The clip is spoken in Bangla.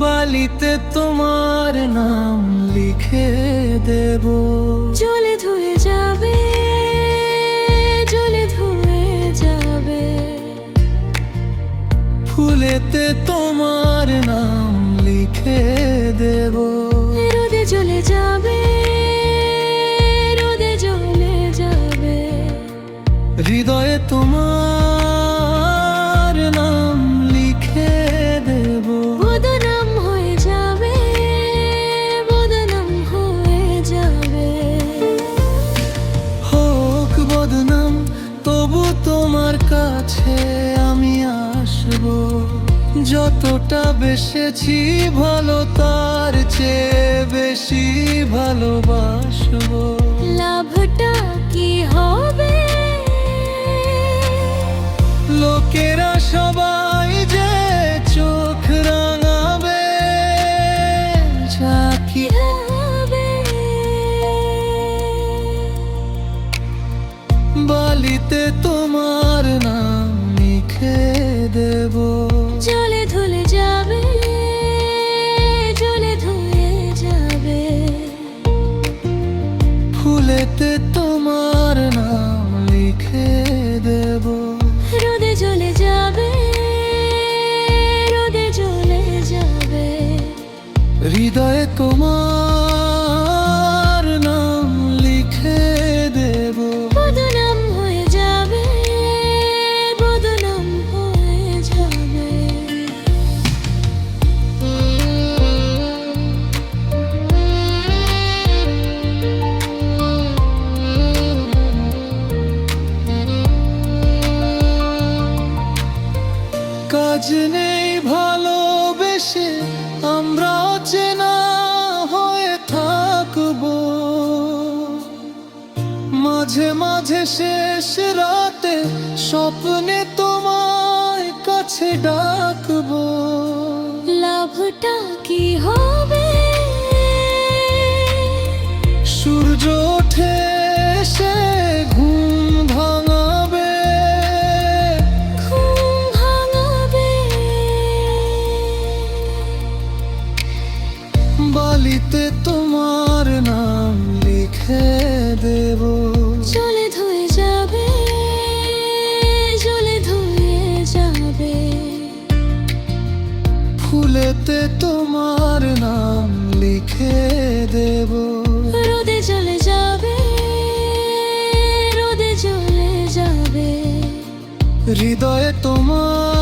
বালিতে তোমার নাম লিখে দেব। চলে ধুয়ে যাবে। লিখে যতটা বেসেছি ভালো তার চেয়ে বেশি ভালোবাসব। লাভটা কি হবে? লোকেরা সবাই যে চোখ রাঙাবে যা কি হৃদয়ে তোমার নাম লিখে দেব। বদনাম হয়ে যাবে বদনাম হয়ে যাবে। কাজ নেই ভালোবেসে মাঝে মাঝে শেষ রাতে স্বপ্নে তোমায় কাছে ডাকবো। লাভটা কি হবে? সূর্য ওঠে সে ঘুম ভাঙাবে। ঘুম ভাঙাবে। বালিতে তোমার নাম লিখে দেব। ফুলেতে তোমার নাম লিখে দেব। রোদে চলে যাবে রোদে চলে যাবে। হৃদয়ে তোমার